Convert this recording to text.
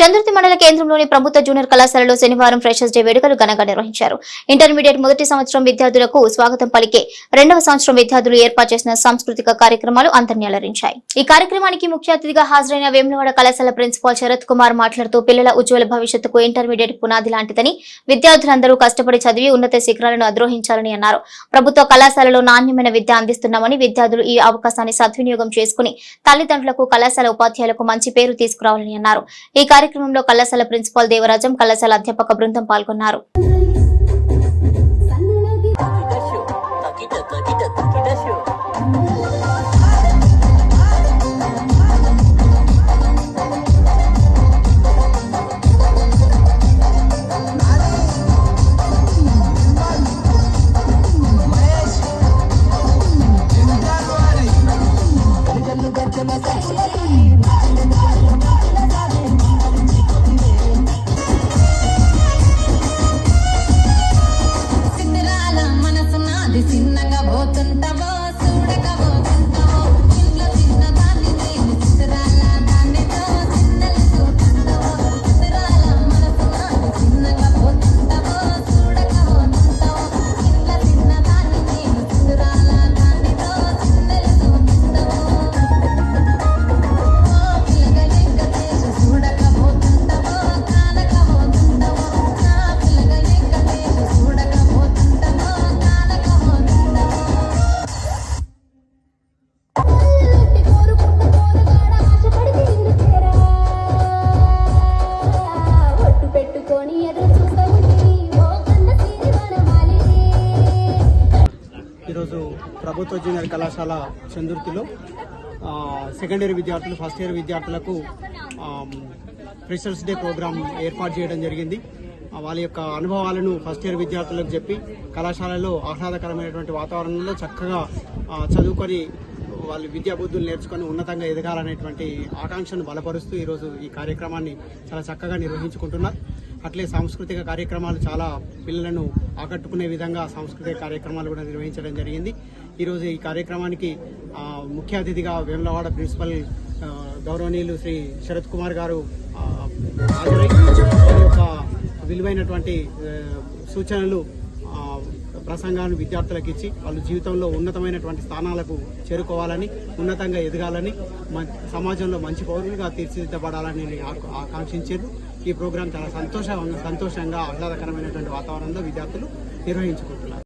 చంద్రుతి మండల కేంద్రంలోని ప్రభుత్వ జూనియర్ కళాశాలలో శనివారం ఫ్రెషర్స్ డే వేడుకలు ఘనంగా నిర్వహించారు. ఇంటర్మీడియట్ మొదటి సంవత్సరం విద్యార్థులకు స్వాగతం పలికే రెండవ సంవత్సరం విద్యార్థులు ఏర్పాటు చేసిన సాంస్కృతిక కార్యక్రమాలు అందరినీ అలరించాయి. ఈ కార్యక్రమానికి ముఖ్య అతిథిగా హాజరైన వేములవాడ కళాశాల ప్రిన్సిపాల్ శరత్ కుమార్ మాట్లాడుతూ పిల్లల ఉజ్వల భవిష్యత్తుకు ఇంటర్మీడియట్ పునాది లాంటిదని విద్యార్థులందరూ కష్టపడి చదివి ఉన్నత శిఖరాలను అద్రోహించాలని అన్నారు. ప్రభుత్వ కళాశాలలో నాణ్యమైన విద్య అందిస్తున్నామని విద్యార్థులు ఈ అవకాశాన్ని సద్వినియోగం చేసుకుని తల్లిదండ్రులకు కళాశాల ఉపాధ్యాయులకు మంచి పేరు తీసుకురావాలని అన్నారు. ఈ కార్యక్రమంలో కళాశాల ప్రిన్సిపాల్ దేవరాజం కళాశాల అధ్యాపక బృందం పాల్గొన్నారు Takita, takita, takita show. Siddharala ఈరోజు ప్రభుత్వ జూనియర్ కళాశాల చందుర్తిలో సెకండ్ ఇయర్ విద్యార్థులు ఫస్ట్ ఇయర్ విద్యార్థులకు ఫ్రెషర్స్ డే ప్రోగ్రాం ఏర్పాటు చేయడం జరిగింది. వాళ్ళ యొక్క అనుభవాలను ఫస్ట్ ఇయర్ విద్యార్థులకు చెప్పి కళాశాలలో ఆహ్లాదకరమైనటువంటి వాతావరణంలో చక్కగా చదువుకొని వాళ్ళు విద్యాబుద్ధులు నేర్చుకొని ఉన్నతంగా ఎదగాలనేటువంటి ఆకాంక్షను బలపరుస్తూ ఈరోజు ఈ కార్యక్రమాన్ని చాలా చక్కగా నిర్వహించుకుంటున్నారు. అట్లే సాంస్కృతిక కార్యక్రమాలు చాలా పిల్లలను ఆకట్టుకునే విధంగా సాంస్కృతిక కార్యక్రమాలు కూడా నిర్వహించడం జరిగింది. ఈరోజు ఈ కార్యక్రమానికి ముఖ్య అతిథిగా వేములవాడ ప్రిన్సిపల్ గౌరవనీయులు శ్రీ శరత్ కుమార్ గారు హాజరై యొక్క విలువైనటువంటి సూచనలు ప్రసంగాన్ని విద్యార్థులకు ఇచ్చి వాళ్ళు జీవితంలో ఉన్నతమైనటువంటి స్థానాలకు చేరుకోవాలని ఉన్నతంగా ఎదగాలని మ- సమాజంలో మంచి పౌరులుగా తీర్చిదిద్దబడాలని ఆకాంక్షించారు ఈ ప్రోగ్రాం చాలా సంతోషంగా సంతోషంగా ఆహ్లాదకరమైనటువంటి వాతావరణంలో విద్యార్థులు నిర్వహించుకుంటున్నారు.